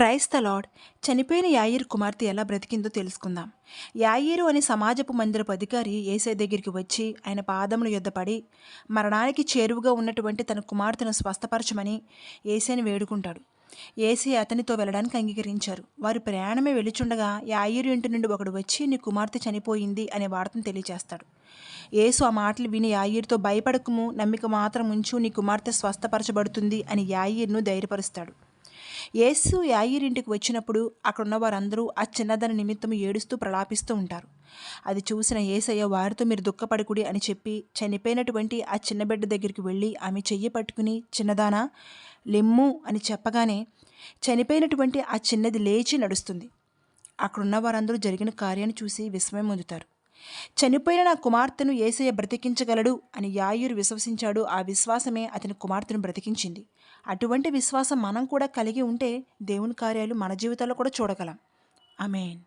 Price the lord చనిపోయిన యాయిర్ కుమార్తె ఎలా బ్రతికిందో తెలుసుకుందాం. యాయిరు అనే సమాజపు మందిరపు అధికారి ఏసై దగ్గరికి వచ్చి ఆయన పాదముల యుద్ధపడి మరణానికి చేరువుగా ఉన్నటువంటి తన కుమార్తెను స్వస్థపరచమని ఏసైని వేడుకుంటాడు. ఏసీ అతనితో వెళ్ళడానికి అంగీకరించారు. వారు ప్రయాణమే వెళ్ళిచుండగా యాయిరు ఇంటి నుండి ఒకడు వచ్చి నీ కుమార్తె చనిపోయింది అనే వార్తను తెలియజేస్తాడు యేసు ఆ మాటలు విని యాయిర్తో భయపడకము నమ్మిక మాత్రం ఉంచు నీ కుమార్తె స్వస్థపరచబడుతుంది అని యాయిర్ను ధైర్యపరుస్తాడు. యేసు యాయిరింటికి వచ్చినప్పుడు అక్కడున్న వారందరూ ఆ చిన్నదాని నిమిత్తం ఏడుస్తూ ప్రలాపిస్తూ ఉంటారు. అది చూసిన ఏసయ్య వారితో మీరు దుఃఖపడకుడి అని చెప్పి చనిపోయినటువంటి ఆ చిన్న బిడ్డ దగ్గరికి వెళ్ళి ఆమె చెయ్యి పట్టుకుని చిన్నదానా లెమ్ము అని చెప్పగానే చనిపోయినటువంటి ఆ చిన్నది లేచి నడుస్తుంది. అక్కడున్న వారందరూ జరిగిన కార్యాన్ని చూసి విస్మయం పొందుతారు. చనిపోయిన నా కుమార్తెను ఏసయ్య బ్రతికించగలడు అని యాయూరు విశ్వసించాడు. ఆ విశ్వాసమే అతని కుమార్తెను బ్రతికించింది. అటువంటి విశ్వాసం మనం కూడా కలిగి ఉంటే దేవుని కార్యాలు మన జీవితాల్లో కూడా చూడగలం. అమేన్